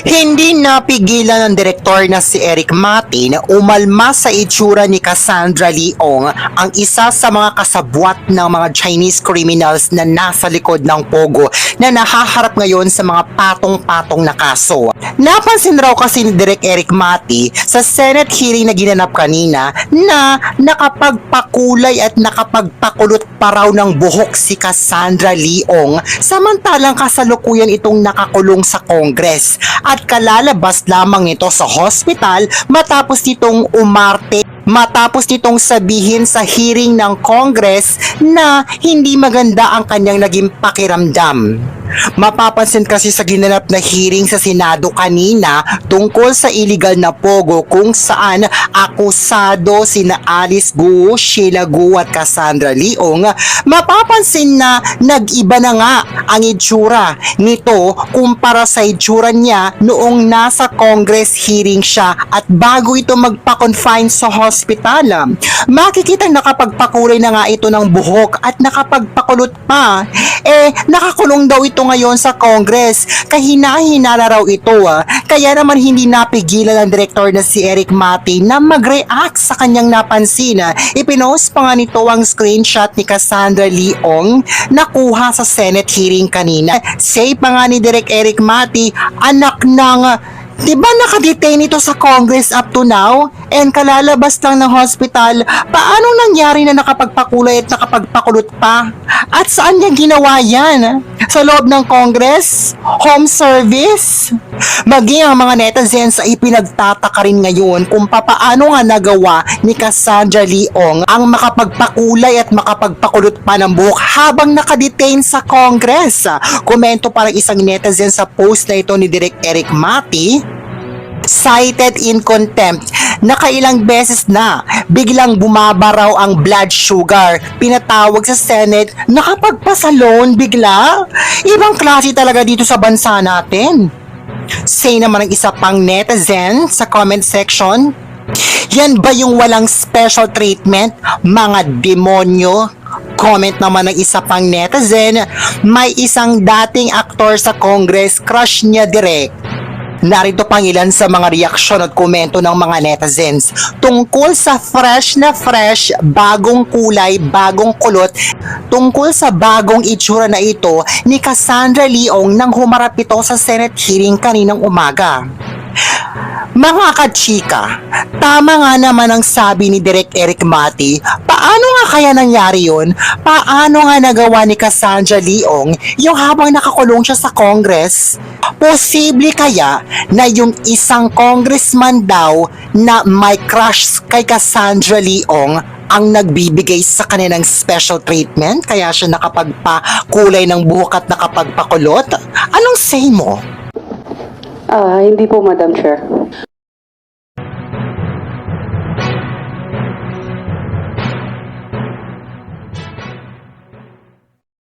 Hindi napigilan ng direktor na si Eric Mati na umalma sa itsura ni Cassandra Leong ang isa sa mga kasabwat ng mga Chinese criminals na nasa likod ng Pogo na nahaharap ngayon sa mga patong-patong na kaso. Napansin raw kasi ni Direk Eric Mati sa Senate hearing na ginanap kanina na nakapagpakulay at nakapagpakulot pa raw ng buhok si Cassandra Leong samantalang kasalukuyan itong nakakulong sa Congress at kalalabas lamang ito sa hospital matapos nitong umarte matapos nitong sabihin sa hearing ng Congress na hindi maganda ang kanyang naging pakiramdam. Mapapansin kasi sa ginanap na hearing sa Senado kanina tungkol sa illegal na pogo kung saan akusado sina Alice Guo, Sheila Guo at Cassandra Leong, mapapansin na nag-iba na nga ang itsura nito kumpara sa itsura niya noong nasa Congress hearing siya at bago ito magpa-confine sa hospital. Makikita nakapagpakulay na nga ito ng buhok at nakapagpakulot pa. Eh, nakakulong daw ito ngayon sa Congress. Kahina-hina na raw ito ah. Kaya naman hindi napigilan ng direktor na si Eric Mati na mag-react sa kanyang napansin. ah. Ipinost pa nga nito ang screenshot ni Cassandra Leong nakuha sa Senate hearing kanina. Say pa nga ni Direk Eric Mati, anak ng Di ba nakadetain ito sa Congress up to now? And kalalabas lang ng hospital, paano nangyari na nakapagpakulay at nakapagpakulot pa? At saan niya ginawa yan? Sa loob ng Congress? Home service? Maging ang mga netizens ay pinagtataka rin ngayon kung papaano nga nagawa ni Cassandra Leong ang makapagpakulay at makapagpakulot pa ng buhok habang nakadetain sa Congress. Komento parang isang netizen sa post na ito ni Direk Eric Mati cited in contempt. Nakailang beses na, biglang bumaba raw ang blood sugar. Pinatawag sa Senate, nakapagpasalon bigla. Ibang klase talaga dito sa bansa natin. Say naman ng isa pang netizen sa comment section, yan ba yung walang special treatment, mga demonyo? Comment naman ng isa pang netizen, may isang dating aktor sa Congress, crush niya direct. Narito pang ilan sa mga reaksyon at komento ng mga netizens tungkol sa fresh na fresh, bagong kulay, bagong kulot, tungkol sa bagong itsura na ito ni Cassandra Leong nang humarap ito sa Senate hearing kaninang umaga. Mga kachika, tama nga naman ang sabi ni Direk Eric Mati, paano nga kaya nangyari yun? Paano nga nagawa ni Cassandra Leong yung habang nakakulong siya sa Congress? Posible kaya na yung isang congressman daw na may crush kay Cassandra Leong ang nagbibigay sa kanilang special treatment kaya siya nakapagpakulay ng buhok at nakapagpakulot? Anong say mo? Ah, hindi po, Madam Chair.